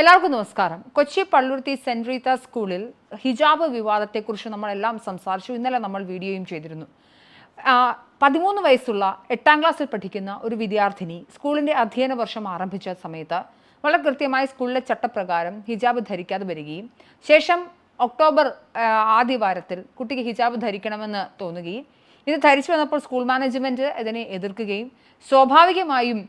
എല്ലാവർക്കും നമസ്കാരം. കൊച്ചി പള്ളുരുത്തി സെന്റ് റീത്ത സ്കൂളിൽ ഹിജാബ് വിവാദത്തെക്കുറിച്ച് നമ്മളെല്ലാം സംസാരിച്ചു. ഇന്നലെ നമ്മൾ വീഡിയോയും ചെയ്തിരുന്നു. പതിമൂന്ന് വയസ്സുള്ള എട്ടാം ക്ലാസ്സിൽ പഠിക്കുന്ന ഒരു വിദ്യാർത്ഥിനി സ്കൂളിന്റെ അധ്യയന വർഷം ആരംഭിച്ച സമയത്ത് വളരെ കൃത്യമായി സ്കൂളിലെ ചട്ടപ്രകാരം ഹിജാബ് ധരിക്കാതെ വരികയും ശേഷം ഒക്ടോബർ ആദ്യ വാരത്തിൽ കുട്ടിക്ക് ഹിജാബ് ധരിക്കണമെന്ന് തോന്നുകയും ഇത് ധരിച്ചു വന്നപ്പോൾ സ്കൂൾ മാനേജ്മെന്റ് ഇതിനെ എതിർക്കുകയും സ്വാഭാവികമായും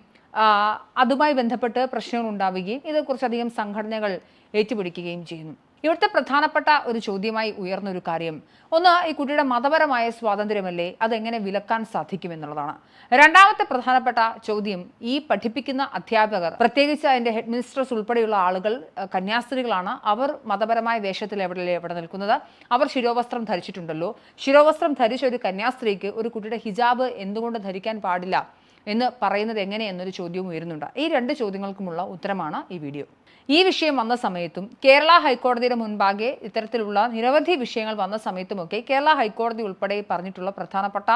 അതുമായി ബന്ധപ്പെട്ട് പ്രശ്നങ്ങൾ ഉണ്ടാവുകയും ഇത് കുറച്ചധികം സംഘടനകൾ ഏറ്റുപിടിക്കുകയും ചെയ്യുന്നു. ഇവിടുത്തെ പ്രധാനപ്പെട്ട ഒരു ചോദ്യമായി ഉയർന്ന ഒരു കാര്യം. ഒന്ന് ഈ കുട്ടിയുടെ മതപരമായ സ്വാതന്ത്ര്യമല്ലേ? അതെങ്ങനെ വിലക്കാൻ സാധിക്കുമെന്നുള്ളതാണ്. രണ്ടാമത്തെ പ്രധാനപ്പെട്ട ചോദ്യം ഈ പഠിപ്പിക്കുന്ന അധ്യാപകർ പ്രത്യേകിച്ച് അതിന്റെ ഹെഡ് മിനിസ്റ്റേഴ്സ് ഉൾപ്പെടെയുള്ള ആളുകൾ കന്യാസ്ത്രീകളാണ് അവർ മതപരമായ വേഷത്തിൽ എവിടെ എവിടെ നിൽക്കുന്നത്? അവർ ശിരോവസ്ത്രം ധരിച്ചിട്ടുണ്ടല്ലോ. ശിരോവസ്ത്രം ധരിച്ച ഒരു കന്യാസ്ത്രീക്ക് ഒരു കുട്ടിയുടെ ഹിജാബ് എന്തുകൊണ്ട് ധരിക്കാൻ പാടില്ല? എന്ന് പറയുന്നത് എങ്ങനെ എന്നൊരു ചോദ്യവും ഉയരുന്നുണ്ട്. ഈ രണ്ട് ചോദ്യങ്ങൾക്കുമുള്ള ഉത്തരമാണ് ഈ വീഡിയോ. ഈ വിഷയം വന്ന സമയത്തും കേരള ഹൈക്കോടതിയുടെ മുൻപാകെ ഇത്തരത്തിലുള്ള നിരവധി വിഷയങ്ങൾ വന്ന സമയത്തുമൊക്കെ കേരള ഹൈക്കോടതി ഉൾപ്പെടെ പറഞ്ഞിട്ടുള്ള പ്രധാനപ്പെട്ട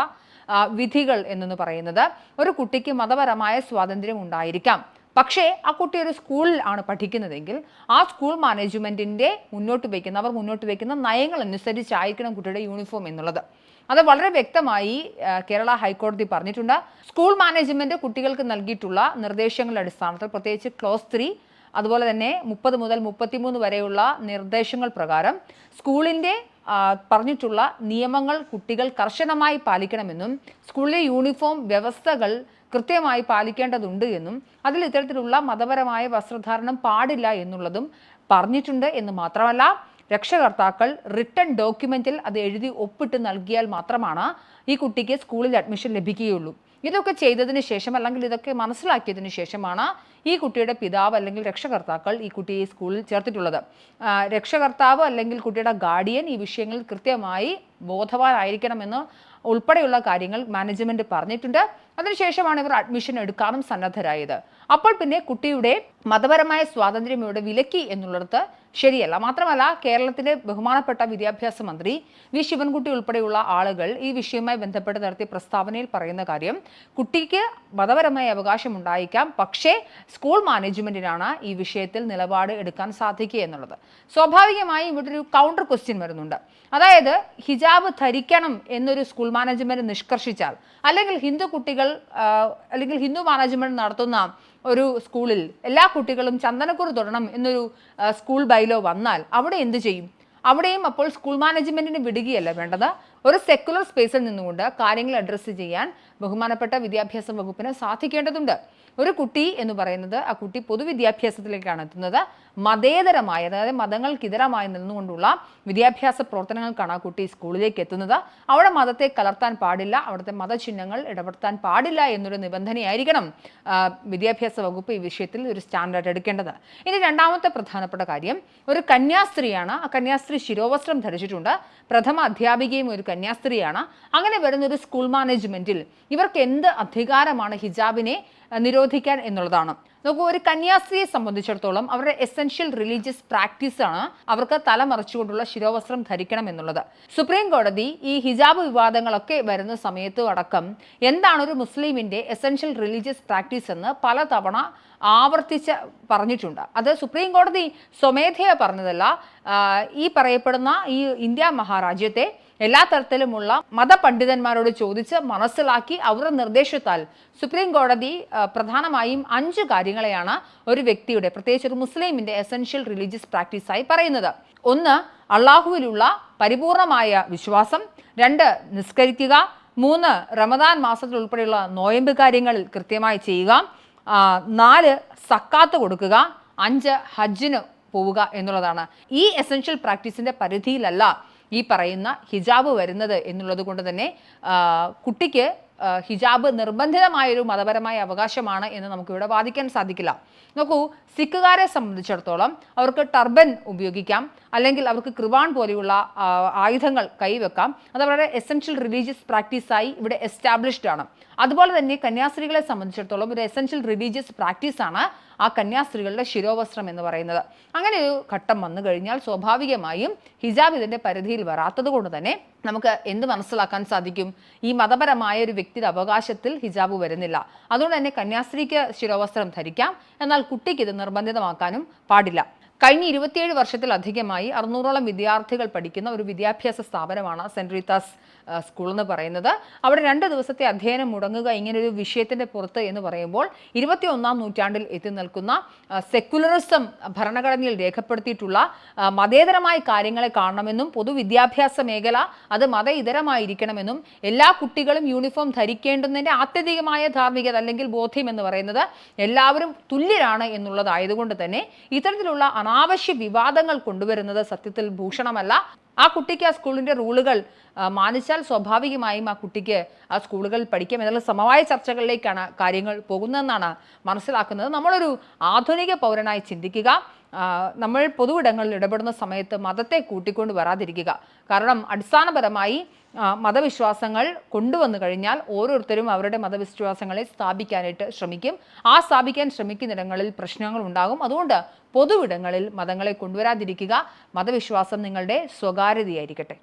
വിധികൾ എന്നു പറയുന്നത് ഒരു കുട്ടിക്ക് മതപരമായ സ്വാതന്ത്ര്യം ഉണ്ടായിരിക്കാം പക്ഷേ ആ കുട്ടി ഒരു സ്കൂളിൽ ആണ് പഠിക്കുന്നതെങ്കിൽ ആ സ്കൂൾ മാനേജ്മെന്റിന്റെ മുന്നോട്ട് വയ്ക്കുന്ന അവർ മുന്നോട്ട് വയ്ക്കുന്ന നയങ്ങൾ അനുസരിച്ചായിരിക്കണം കുട്ടിയുടെ യൂണിഫോം എന്നുള്ളത്. അത് വളരെ വ്യക്തമായി കേരള ഹൈക്കോടതി പറഞ്ഞിട്ടുണ്ട്. സ്കൂൾ മാനേജ്മെന്റ് കുട്ടികൾക്ക് നൽകിയിട്ടുള്ള നിർദ്ദേശങ്ങളുടെ അടിസ്ഥാനത്തിൽ പ്രത്യേകിച്ച് ക്ലോസ് ത്രീ അതുപോലെ തന്നെ മുപ്പത് മുതൽ മുപ്പത്തിമൂന്ന് വരെയുള്ള നിർദ്ദേശങ്ങൾ പ്രകാരം സ്കൂളിന്റെ പറഞ്ഞിട്ടുള്ള നിയമങ്ങൾ കുട്ടികൾ കർശനമായി പാലിക്കണമെന്നും സ്കൂളിലെ യൂണിഫോം വ്യവസ്ഥകൾ കൃത്യമായി പാലിക്കേണ്ടതുണ്ട് എന്നും അതിൽ ഇത്തരത്തിലുള്ള മതപരമായ വസ്ത്രധാരണം പാടില്ല എന്നുള്ളതും പറഞ്ഞിട്ടുണ്ട് എന്ന് മാത്രമല്ല രക്ഷകർത്താക്കൾ റിട്ടേൺ ഡോക്യുമെന്റിൽ അത് എഴുതി ഒപ്പിട്ട് നൽകിയാൽ മാത്രമാണ് ഈ കുട്ടിക്ക് സ്കൂളിൽ അഡ്മിഷൻ ലഭിക്കുകയുള്ളൂ. ഇതൊക്കെ ചെയ്തതിന് ശേഷം അല്ലെങ്കിൽ ഇതൊക്കെ മനസ്സിലാക്കിയതിന് ശേഷമാണ് ഈ കുട്ടിയുടെ പിതാവ് അല്ലെങ്കിൽ രക്ഷകർത്താക്കൾ ഈ കുട്ടിയെ സ്കൂളിൽ ചേർത്തിട്ടുള്ളത്. രക്ഷകർത്താവ് അല്ലെങ്കിൽ കുട്ടിയുടെ ഗാർഡിയൻ ഈ വിഷയങ്ങളിൽ കൃത്യമായി ബോധവാനായിരിക്കണമെന്ന് ഉൾപ്പെടെയുള്ള കാര്യങ്ങൾ മാനേജ്മെന്റ് പറഞ്ഞിട്ടുണ്ട്. അതിനുശേഷമാണ് ഇവർ അഡ്മിഷൻ എടുക്കാനും സന്നദ്ധരായത്. അപ്പോൾ പിന്നെ കുട്ടിയുടെ മതപരമായ സ്വാതന്ത്ര്യം ഇവിടെ വിലക്കി എന്നുള്ളിടത്ത് ശരിയല്ല. മാത്രമല്ല കേരളത്തിലെ ബഹുമാനപ്പെട്ട വിദ്യാഭ്യാസ മന്ത്രി വി. ശിവൻകുട്ടി ഉൾപ്പെടെയുള്ള ആളുകൾ ഈ വിഷയവുമായി ബന്ധപ്പെട്ട് നടത്തിയ പ്രസ്താവനയിൽ പറയുന്ന കാര്യം കുട്ടിക്ക് മതപരമായ അവകാശം ഉണ്ടായിരിക്കാം പക്ഷേ സ്കൂൾ മാനേജ്മെന്റിനാണ് ഈ വിഷയത്തിൽ നിലപാട് എടുക്കാൻ സാധിക്കുക എന്നുള്ളത്. സ്വാഭാവികമായും ഇവിടെ ഒരു കൗണ്ടർ ക്വസ്റ്റ്യൻ വരുന്നുണ്ട്. അതായത് ഹിജാബ് ധരിക്കണം എന്നൊരു സ്കൂൾ മാനേജ്മെന്റ് നിഷ്കർഷിച്ചാൽ അല്ലെങ്കിൽ ഹിന്ദു കുട്ടികൾ അല്ലെങ്കിൽ ഹിന്ദു മാനേജ്മെന്റ് നടത്തുന്ന ഒരു സ്കൂളിൽ എല്ലാ കുട്ടികളും ചന്ദനക്കുറി തൊടണം എന്നൊരു സ്കൂൾ ബൈലോ വന്നാൽ അവിടെ എന്ത് ചെയ്യും? അവിടെയും അപ്പോൾ സ്കൂൾ മാനേജ്മെന്റിന് വിടുകയല്ല വേണ്ടത്. ഒരു സെക്കുലർ സ്പേസിൽ നിന്നുകൊണ്ട് കാര്യങ്ങൾ അഡ്രസ്സ് ചെയ്യാൻ ബഹുമാനപ്പെട്ട വിദ്യാഭ്യാസ വകുപ്പിന് സാധിക്കേണ്ടതുണ്ട്. ഒരു കുട്ടി എന്ന് പറയുന്നത് ആ കുട്ടി പൊതുവിദ്യാഭ്യാസത്തിലേക്കാണ് എത്തുന്നത്. മതേതരമായ അതായത് മതങ്ങൾക്കിതരമായി നിന്നുകൊണ്ടുള്ള വിദ്യാഭ്യാസ പ്രവർത്തനങ്ങൾക്കാണ് ആ കുട്ടി സ്കൂളിലേക്ക് എത്തുന്നത്. അവിടെ മതത്തെ കലർത്താൻ പാടില്ല അവിടുത്തെ മതചിഹ്നങ്ങൾ ഇടപെടുത്താൻ പാടില്ല എന്നൊരു നിബന്ധനയായിരിക്കണം വിദ്യാഭ്യാസ വകുപ്പ് ഈ വിഷയത്തിൽ ഒരു സ്റ്റാൻഡേർഡ് എടുക്കേണ്ടത്. ഇനി രണ്ടാമത്തെ പ്രധാനപ്പെട്ട കാര്യം ഒരു കന്യാസ്ത്രീയാണ് ആ കന്യാസ്ത്രീ ശിരോവസ്ത്രം ധരിച്ചിട്ടുണ്ട്. പ്രഥമ അധ്യാപികയും ഒരു കന്യാസ്ത്രീയാണ് അങ്ങനെ വരുന്ന ഒരു സ്കൂൾ മാനേജ്മെന്റിൽ ഇവർക്ക് എന്ത് അധികാരമാണ് ഹിജാബിനെ നിരോധിക്കാൻ എന്നുള്ളതാണ്. നോക്കൂ ഒരു കന്യാസ്ത്രീയെ സംബന്ധിച്ചിടത്തോളം അവരുടെ എസെൻഷ്യൽ റിലീജിയസ് പ്രാക്ടീസ് ആണ് അവർക്ക് തലമറിച്ചുകൊണ്ടുള്ള ശിരോവസ്ത്രം ധരിക്കണം എന്നുള്ളത്. സുപ്രീം കോടതി ഈ ഹിജാബ് വിവാദങ്ങളൊക്കെ വരുന്ന സമയത്ത് അടക്കം എന്താണ് ഒരു മുസ്ലിമിന്റെ എസെൻഷ്യൽ റിലീജിയസ് പ്രാക്ടീസ് എന്ന് പലതവണ ആവർത്തിച്ച് പറഞ്ഞിട്ടുണ്ട്. അത് സുപ്രീം കോടതി സ്വമേധയാ പറഞ്ഞതല്ല ഈ പറയപ്പെടുന്ന ഈ ഇന്ത്യ മഹാരാജ്യത്തെ എല്ലാ തരത്തിലുമുള്ള മതപണ്ഡിതന്മാരോട് ചോദിച്ച് മനസ്സിലാക്കി അവരുടെ നിർദ്ദേശത്താൽ സുപ്രീം കോടതി പ്രധാനമായും അഞ്ച് കാര്യങ്ങളെയാണ് ഒരു വ്യക്തിയുടെ പ്രത്യേകിച്ച് ഒരു മുസ്ലിമിന്റെ എസെൻഷ്യൽ റിലീജിയസ് പ്രാക്ടീസായി പറയുന്നത്. ഒന്ന് അള്ളാഹുവിലുള്ള പരിപൂർണമായ വിശ്വാസം. രണ്ട് നിസ്കരിക്കുക. മൂന്ന് റമദാൻ മാസത്തിൽ ഉൾപ്പെടെയുള്ള നോയമ്പ് കാര്യങ്ങൾ കൃത്യമായി ചെയ്യുക. നാല് സക്കാത്ത് കൊടുക്കുക. അഞ്ച് ഹജ്ജിന് പോവുക എന്നുള്ളതാണ്. ഈ എസെൻഷ്യൽ പ്രാക്ടീസിന്റെ പരിധിയിലല്ല ഈ പറയുന്ന ഹിജാബ് വരുന്നത് എന്നുള്ളത് കൊണ്ട് തന്നെ കുട്ടിക്ക് ഹിജാബ് നിർബന്ധിതമായൊരു മതപരമായ അവകാശമാണ് എന്ന് നമുക്കിവിടെ വാദിക്കാൻ സാധിക്കില്ല. നോക്കൂ സിഖുകാരെ സംബന്ധിച്ചിടത്തോളം അവർക്ക് ടർബൻ ഉപയോഗിക്കാം അല്ലെങ്കിൽ അവർക്ക് കൃവാൺ പോലെയുള്ള ആയുധങ്ങൾ കൈവെക്കാം. അത് അവരുടെ എസെൻഷ്യൽ റിലീജിയസ് പ്രാക്ടീസായി ഇവിടെ എസ്റ്റാബ്ലിഷ്ഡ് ആണ്. അതുപോലെ തന്നെ കന്യാസ്ത്രീകളെ സംബന്ധിച്ചിടത്തോളം ഒരു എസെൻഷ്യൽ റിലീജിയസ് പ്രാക്ടീസാണ് ആ കന്യാസ്ത്രീകളുടെ ശിരോവസ്ത്രം എന്ന് പറയുന്നത്. അങ്ങനെ ഒരു ഘട്ടം വന്നു കഴിഞ്ഞാൽ സ്വാഭാവികമായും ഹിജാബ് ഇതിന്റെ പരിധിയിൽ വരാത്തത് കൊണ്ട് തന്നെ നമുക്ക് എന്ത് മനസ്സിലാക്കാൻ സാധിക്കും? ഈ മതപരമായ ഒരു വ്യക്തിയുടെ അവകാശത്തിൽ ഹിജാബ് വരുന്നില്ല. അതുകൊണ്ട് തന്നെ കന്യാസ്ത്രീക്ക് ശിരോവസ്ത്രം ധരിക്കാം. എന്നാൽ കുട്ടിക്ക് ഇത് നിർബന്ധിതമാക്കാനും പാടില്ല. കഴിഞ്ഞ ഇരുപത്തിയേഴ് വർഷത്തിലധികമായി അറുന്നൂറോളം വിദ്യാർത്ഥികൾ പഠിക്കുന്ന ഒരു വിദ്യാഭ്യാസ സ്ഥാപനമാണ് സെന്റ് റീത്താസ് സ്കൂൾ എന്ന് പറയുന്നത്. അവിടെ രണ്ട് ദിവസത്തെ അധ്യയനം മുടങ്ങുക ഇങ്ങനൊരു ഒരു വിഷയത്തിന്റെ പുറത്ത് എന്ന് പറയുമ്പോൾ ഇരുപത്തി ഒന്നാം നൂറ്റാണ്ടിൽ എത്തി നിൽക്കുന്ന സെക്കുലറിസം ഭരണഘടനയിൽ രേഖപ്പെടുത്തിയിട്ടുള്ള മതേതരമായ കാര്യങ്ങളെ കാണണമെന്നും പൊതുവിദ്യാഭ്യാസ മേഖല അത് മതഇതരമായിരിക്കണമെന്നും എല്ലാ കുട്ടികളും യൂണിഫോം ധരിക്കേണ്ടുന്നതിന്റെ ആത്യന്തികമായ ധാർമ്മികത അല്ലെങ്കിൽ ബോധ്യം എന്ന് പറയുന്നത് എല്ലാവരും തുല്യരാണ് എന്നുള്ളതായതുകൊണ്ട് തന്നെ ഇത്തരത്തിലുള്ള അനാവശ്യ വിവാദങ്ങൾ കൊണ്ടുവരുന്നത് സത്യത്തിൽ ഭൂഷണമല്ല. ആ കുട്ടിക്ക് ആ സ്കൂളിന്റെ റൂളുകൾ മാനിച്ചാൽ സ്വാഭാവികമായും ആ കുട്ടിക്ക് ആ സ്കൂളുകളിൽ പഠിക്കാം. എന്നുള്ള സമവായ ചർച്ചകളിലേക്കാണ് കാര്യങ്ങൾ പോകുന്നതെന്നാണ് മനസ്സിലാക്കുന്നത്. നമ്മളൊരു ആധുനിക പൗരനായി ചിന്തിക്കുക. നമ്മൾ പൊതുവിടങ്ങളിൽ ഇടപെടുന്ന സമയത്ത് മതത്തെ കൂട്ടിക്കൊണ്ട് വരാതിരിക്കുക. കാരണം അടിസ്ഥാനപരമായി മതവിശ്വാസങ്ങൾ കൊണ്ടുവന്നു കഴിഞ്ഞാൽ ഓരോരുത്തരും അവരുടെ മതവിശ്വാസങ്ങളെ സ്ഥാപിക്കാനായിട്ട് ശ്രമിക്കും. ആ സ്ഥാപിക്കാൻ ശ്രമിക്കുന്നിടങ്ങളിൽ പ്രശ്നങ്ങൾ ഉണ്ടാകും. അതുകൊണ്ട് പൊതുവിടങ്ങളിൽ മതങ്ങളെ കൊണ്ടുവരാതിരിക്കുക. മതവിശ്വാസം നിങ്ങളുടെ സ്വകാര്യതയായിരിക്കട്ടെ.